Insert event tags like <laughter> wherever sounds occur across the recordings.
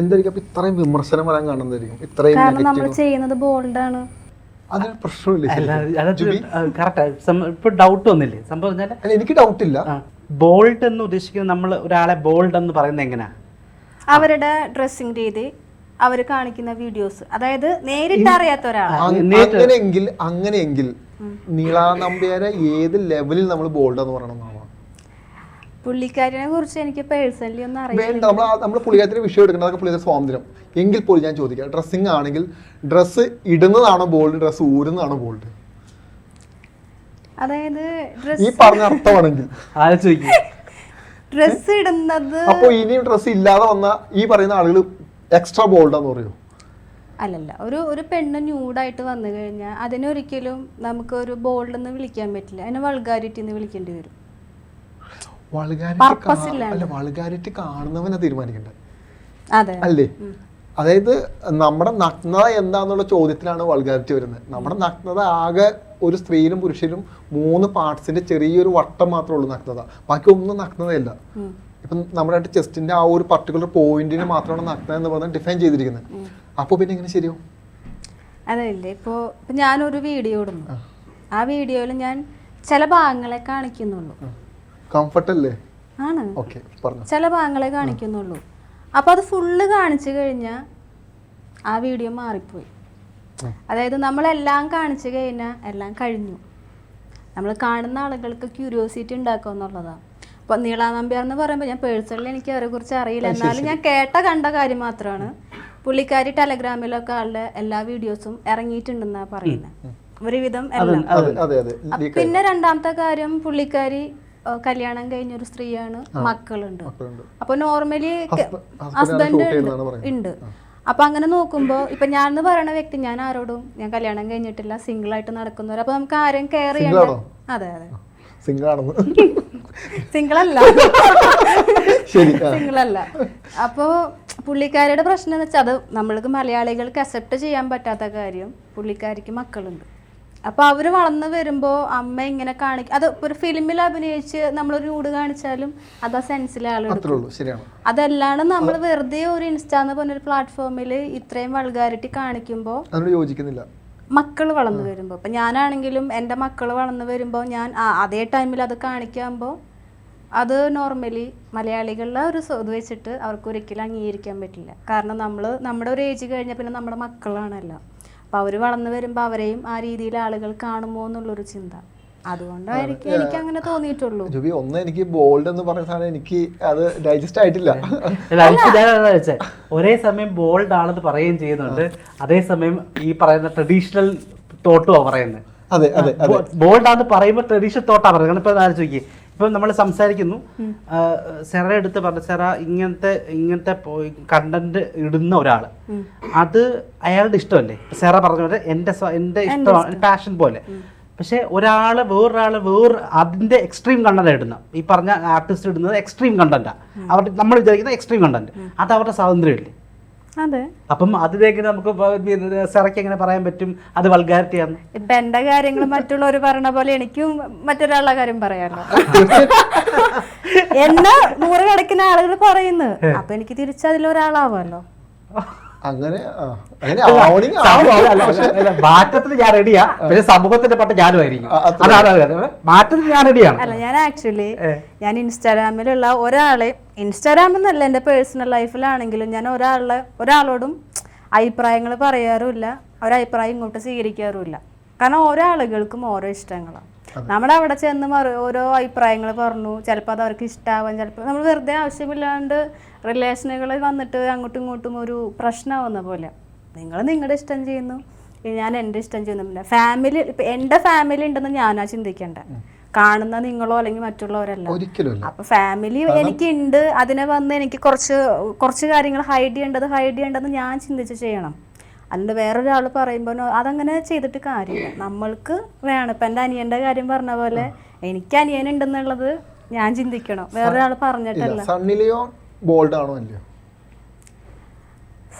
എന്തായിരിക്കും? ഇത്രയും വിമർശനം വരാൻ കാണുന്നതായിരിക്കും ഇത്രയും കാരണം നമ്മൾ ചെയ്യുന്നത് ബോൾഡാണ് അതിന് പ്രശ്നമില്ല. ഇപ്പൊ ഡൗട്ട് വന്നില്ലേ? സംഭവം പറഞ്ഞാൽ എനിക്ക് ഡൗട്ട് ഇല്ല. ബോൾഡ് എന്ന് ഉദ്ദേശിക്കുന്നത് നമ്മൾ ഒരാളെ ബോൾഡ് എന്ന് പറയുന്നത് എങ്ങനെയാ അവരുടെ ഡ്രസ്സിംഗ് രീതി അവർ കാണിക്കുന്ന വീഡിയോസ് അതായത് നേരിട്ട് അറിയാത്ത ഒരാൾ അങ്ങനെയെങ്കിൽ അങ്ങനെയെങ്കിൽ നീളാ നമ്പ്യാരെ ഏത് ലെവലിൽ നമ്മൾ ബോൾഡ് എന്ന് പറയണം പുള്ളിക്കാരിനെ കുറിച്ച് എനിക്ക് പേഴ്സണലി ഒന്നും അറിയില്ല. വേണ്ട നമ്മൾ നമ്മൾ പുള്ളിക്കാരത്തിന് വിഷയം എടുക്കുന്നതൊക്കെ പുള്ളിയുടെ സ്വാതന്ത്ര്യം. എങ്കിൽ പോലും ഞാൻ ചോദിക്കാം ഡ്രസ്സിങ് ആണെങ്കിൽ ഡ്രസ്സ് ഇടുന്നതാണോ ബോൾഡ് ഡ്രസ്സ് ഊരുന്നതാണോ ബോൾഡ് അതായത് ഈ ഡ്രസ് പറഞ്ഞ അർത്ഥമാണെങ്കിൽ. <laughs> ആലോചിക്കും ഡ്രസ് ഇടുന്നത് അപ്പോൾ ഇനിയും ഡ്രസ്സ് ഇല്ലാതെ വന്ന ഈ പറയുന്ന ആളുകൾ എക്സ്ട്രാ ബോൾഡാന്ന് പറയൂ? അല്ലല്ല ഒരു ഒരു പെണ്ണ് ന്യൂഡായിട്ട് വന്നു കഴിഞ്ഞാൽ അതിനൊരിക്കലും നമുക്കൊരു ബോൾഡ് എന്ന് വിളിക്കാൻ പറ്റില്ല. അതിനെ വൾഗാരിറ്റി എന്ന് വിളിക്കേണ്ടി വരും. അല്ല വൾഗാരിറ്റി കാണുന്നവനെ തീരുമാനിക്കണ്ടേ? അല്ലേ? അതായത് നമ്മുടെ നഗ്നത എന്താന്നുള്ള ചോദ്യത്തിലാണ് വൾഗാരിറ്റി വരുന്നത്. നമ്മുടെ നഗ്നത ആകെ ഒരു സ്ത്രീയിലും പുരുഷനും മൂന്ന് പാർട്സിന്റെ ചെറിയൊരു വട്ടം മാത്രമേ ഉള്ളൂ നഗ്നത. ബാക്കി ഒന്നും നഗ്നതയല്ല ഇപ്പൊ നമ്മുടെ ചെസ്റ്റിന്റെ ആ ഒരു പർട്ടിക്കുലർ പോയിന്റിന് മാത്രമാണ് നഗ്നത എന്ന് പറഞ്ഞാൽ ഡിഫൈൻ ചെയ്തിരിക്കുന്നത് അപ്പോൾ പിന്നെ എങ്ങനെ ശരിയാവും? അതല്ലേ ഇപ്പോൾ ഇപ്പം ഞാനൊരു വീഡിയോ ഇടുന്നു. ആ. വീഡിയോയിൽ ഞാൻ ചില ഭാഗങ്ങളെ കാണിക്കുന്നുള്ളൂ. കംഫർട്ട് അല്ലേ ആണ് ചില ഭാഗങ്ങളെ കാണിക്കുന്നുള്ളൂ. അപ്പൊ അത് ഫുള്ള് കാണിച്ചു കഴിഞ്ഞാൽ ആ വീഡിയോ മാറിപ്പോയി. അതായത് നമ്മളെല്ലാം കാണിച്ചു കഴിഞ്ഞാൽ എല്ലാം കഴിഞ്ഞു. നമ്മൾ കാണുന്ന ആളുകൾക്ക് ക്യൂരിയോസിറ്റി ഉണ്ടാക്കുക എന്നുള്ളതാണ് അപ്പോൾ നീളാനമ്പ്യാർ എന്ന് പറയുമ്പോൾ ഞാൻ പേഴ്സണലി എനിക്ക് അവരെ കുറിച്ച് അറിയില്ല. എന്നാലും ഞാൻ കേട്ട കണ്ട കാര്യം മാത്രമാണ് പുള്ളിക്കാരി ടെലഗ്രാമിലൊക്കെ ആളുടെ എല്ലാ വീഡിയോസും ഇറങ്ങിയിട്ടുണ്ടെന്നാണ് പറയുന്നത് ഒരുവിധം എല്ലാം. പിന്നെ രണ്ടാമത്തെ കാര്യം പുള്ളിക്കാരി കല്യാണം കഴിഞ്ഞ ഒരു സ്ത്രീയാണ് മക്കളുണ്ട്. അപ്പൊ നോർമലി ഹസ്ബൻഡ്. ഉണ്ട് അപ്പൊ അങ്ങനെ നോക്കുമ്പോ ഇപ്പൊ ഞാൻ എന്ന് പറയുന്ന വ്യക്തി ഞാൻ ആരോടും ഞാൻ കല്യാണം കഴിഞ്ഞിട്ടില്ല സിംഗിൾ ആയിട്ട് നടക്കുന്നവർ അപ്പൊ നമുക്ക് ആരെയും കെയർ ചെയ്യണ്ട. അതെ അതെ. സിംഗിൾ ആണെന്ന്. <laughs> സിംഗിൾ അല്ല. <laughs> സിംഗിൾ അല്ല. അപ്പോ പുള്ളിക്കാരിയുടെ പ്രശ്നം എന്ന് വെച്ചാൽ അത് നമ്മൾക്ക് മലയാളികൾക്ക് അക്സെപ്റ്റ് ചെയ്യാൻ പറ്റാത്ത കാര്യം പുള്ളിക്കാരിക്ക് മക്കളുണ്ട്. അപ്പൊ അവർ വളർന്നു വരുമ്പോ അമ്മ ഇങ്ങനെ കാണിക്ക അത് ഒരു ഫിലിമിൽ അഭിനയിച്ച് നമ്മളൊരു ഊട് കാണിച്ചാലും അത് ആ സെൻസിലെ ആളുകൾ അതല്ലാണ്ട് നമ്മൾ വെറുതെ ഒരു ഇൻസ്റ്റാ എന്ന് പറഞ്ഞൊരു പ്ലാറ്റ്ഫോമിൽ ഇത്രയും വൾഗാരിറ്റി കാണിക്കുമ്പോൾ യോജിക്കുന്നില്ല. മക്കൾ വളർന്നു വരുമ്പോൾ ഇപ്പം ഞാനാണെങ്കിലും എന്റെ മക്കൾ വളർന്നു വരുമ്പോൾ ഞാൻ അതേ ടൈമിൽ അത് കാണിക്കുമ്പോൾ അത് നോർമലി മലയാളികളുടെ ഒരു ഇത് വെച്ചിട്ട് അവർക്ക് ഒരിക്കലും അംഗീകരിക്കാൻ പറ്റില്ല. കാരണം നമ്മൾ നമ്മുടെ ഒരു ഏജ് കഴിഞ്ഞാൽ പിന്നെ നമ്മുടെ മക്കളാണല്ലോ. അപ്പോൾ അവർ വളർന്നു വരുമ്പോൾ അവരെയും ആ രീതിയിൽ ആളുകൾ കാണുമോ എന്നുള്ളൊരു ചിന്ത. അതുകൊണ്ടായിരിക്കും എനിക്ക് അങ്ങനെ തോന്നിയിട്ടുള്ളൂ. ജുബി ഒന്ന് എനിക്ക് ബോൾഡ് എന്ന് പറഞ്ഞ സാധനം എനിക്ക് അത് ഡൈജസ്റ്റ് ആയിട്ടില്ല. ഒരേ സമയം ബോൾഡ് ആണെന്ന് പറയുകയും ചെയ്യുന്നുണ്ട്. അതേസമയം ഈ പറയുന്ന ട്രഡീഷണൽ തോട്ടുമാണ് പറയുന്നത് അതെ അതെ അതെ. ബോൾഡ് ആണെന്ന് പറയുമ്പോൾ ട്രഡീഷണൽ തോട്ടാ പറയുന്നത്. ഇപ്പൊ ആലോചിച്ച് നോക്കി ഇപ്പം നമ്മൾ സംസാരിക്കുന്നു. സെറ എടുത്ത് പറഞ്ഞ സെറ ഇങ്ങനത്തെ ഇങ്ങനത്തെ കണ്ടന്റ് ഇടുന്ന ഒരാൾ. അത് അയാളുടെ ഇഷ്ടമല്ലേ? സെറ പറഞ്ഞ പോലെ എന്റെ സ്വ- എന്റെ ഇഷ്ടമാണ് പാഷൻ പോലെ. പക്ഷെ ഒരാൾ വേറൊരാൾ വേറെ അതിന്റെ എക്സ്ട്രീം കണ്ടന്റ് ഇടുന്ന. ഈ പറഞ്ഞ ആർട്ടിസ്റ്റ് ഇടുന്നത് എക്സ്ട്രീം കണ്ടന്റാ അവർ നമ്മൾ വിചാരിക്കുന്ന എക്സ്ട്രീം കണ്ടന്റ് അത് അവരുടെ സ്വാതന്ത്ര്യമില്ലേ? അതെ. അപ്പം അതിലേക്ക് നമുക്ക് പ- സെറയ്ക്ക് എങ്ങനെ പറയാൻ പറ്റും? അത് വൾഗാരിറ്റിയാണ് ഇപ്പൊ എന്റെ കാര്യങ്ങൾ മറ്റുള്ളവർ പറയണ പോലെ എനിക്കും മറ്റൊരാളുടെ കാര്യം പറയാമല്ലോ <laughs> എന്നെ നൂറുകണക്കിന് ആളുകൾ പറയുന്നു. അപ്പൊ എനിക്ക് തിരിച്ചതിലൊരാളാവാമല്ലോ <laughs> അങ്ങനെ മാറ്റത്തിന് ഞാൻ റെഡിയാ പക്ഷെ സമൂഹത്തിന്റെ പട്ട് ഞാനും ആയിരിക്കും ആ, അത്രേ. അതാണ് അത്. മാറ്റത്തിന് ഞാൻ റെഡിയാണ് അല്ല ഞാൻ ആക്ച്വലി ഞാൻ ഇൻസ്റ്റാഗ്രാമിലുള്ള ഒരാളെ ഇൻസ്റ്റാഗ്രാമിൽ നിന്നല്ല എന്റെ പേഴ്സണൽ ലൈഫിലാണെങ്കിലും ഞാൻ ഒരാളെ ഒരാളോടും അഭിപ്രായങ്ങൾ പറയാറുമില്ല. ഒരഭിപ്രായം ഇങ്ങോട്ട് സ്വീകരിക്കാറുമില്ല. കാരണം ഓരോ ആളുകൾക്കും ഓരോ ഇഷ്ടങ്ങളാണ്. നമ്മുടെ അവിടെ ചെന്ന് ഓരോ അഭിപ്രായങ്ങൾ പറഞ്ഞു. ചിലപ്പോൾ അത് അവർക്ക് ഇഷ്ടമാവാൻ ചിലപ്പോൾ നമ്മൾ വെറുതെ ആവശ്യമില്ലാണ്ട് റിലേഷനുകൾ വന്നിട്ട് അങ്ങോട്ടും ഇങ്ങോട്ടും ഒരു പ്രശ്നമാവുന്ന പോലെ. നിങ്ങൾ നിങ്ങളുടെ ഇഷ്ടം ചെയ്യുന്നു. ഞാൻ എന്റെ ഇഷ്ടം ചെയ്യുന്നു. പിന്നെ ഫാമിലി ഇപ്പം എന്റെ ഫാമിലി ഉണ്ടെന്ന് ഞാനാ ചിന്തിക്കേണ്ട. കാണുന്ന നിങ്ങളോ അല്ലെങ്കിൽ മറ്റുള്ളവരല്ല. അപ്പൊ ഫാമിലി എനിക്കുണ്ട്. അതിനെ വന്ന് എനിക്ക് കുറച്ച് കുറച്ച് കാര്യങ്ങൾ ഹൈഡ് ചെയ്യേണ്ടത് ഹൈഡ് ചെയ്യേണ്ടത് ഞാൻ ചിന്തിച്ച് ചെയ്യണം. അല്ലാണ്ട് വേറൊരാൾ പറയുമ്പോൾ അതങ്ങനെ ചെയ്തിട്ട് കാര്യമില്ല. നമ്മൾക്ക് വേണം. ഇപ്പം എന്റെ അനിയന്റെ കാര്യം പറഞ്ഞ പോലെ എനിക്ക് അനിയൻ ഉണ്ടെന്നുള്ളത് ഞാൻ ചിന്തിക്കണം. വേറൊരാൾ പറഞ്ഞിട്ടല്ല. ബോൾഡ് ആണോ അല്ലയോ?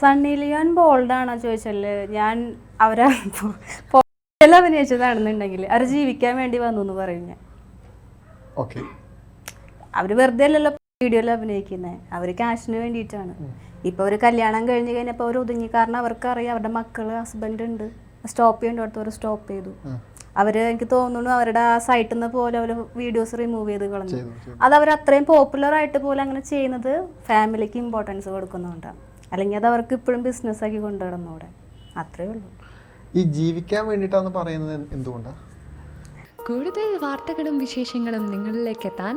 സണ്ണി ലിയോൺ ബോൾഡ് ആണോ ചോദിച്ചാൽ ഞാൻ അവരെ അഭിനയിച്ചതാണെന്നുണ്ടെങ്കിൽ അവർ ജീവിക്കാൻ വേണ്ടി വന്നു എന്ന് പറയും അവർ വെറുതെ അല്ലല്ലോ വീഡിയോയിൽ അഭിനയിക്കുന്നത് അവർ ക്യാഷിന് വേണ്ടിയിട്ടാണ്. ഇപ്പോൾ ഒരു കല്യാണം കഴിഞ്ഞ് കഴിഞ്ഞപ്പോൾ അവർ ഒതുങ്ങി. കാരണം അവർക്ക് അറിയാം അവരുടെ മക്കൾ ഹസ്ബൻഡ് ഉണ്ട്. സ്റ്റോപ്പ് ചെയ്യേണ്ട അടുത്ത് അവർ സ്റ്റോപ്പ് ചെയ്തു. അവർ എനിക്ക് തോന്നുന്നു അവരുടെ ആ സൈറ്റിൽ നിന്ന് പോലെ അവർ വീഡിയോസ് റിമൂവ് ചെയ്ത് കളഞ്ഞു. അത് അവർ അത്രയും പോപ്പുലർ ആയിട്ട് പോലും അങ്ങനെ ചെയ്യുന്നത് ഫാമിലിക്ക് ഇമ്പോർട്ടൻസ് കൊടുക്കുന്നുണ്ടാണ് അല്ലെങ്കിൽ അത് അവർക്ക് ഇപ്പോഴും ബിസിനസ് ആക്കി കൊണ്ടുവരുന്നൂടെ അത്രേ ഉള്ളൂ. ഈ ജീവിക്കാൻ വേണ്ടിട്ടാണ് പറയുന്നത് എന്തുകൊണ്ടാണ് കൂടുതൽ വാർത്തകളും വിശേഷങ്ങളും നിങ്ങളിലേക്ക് എത്താൻ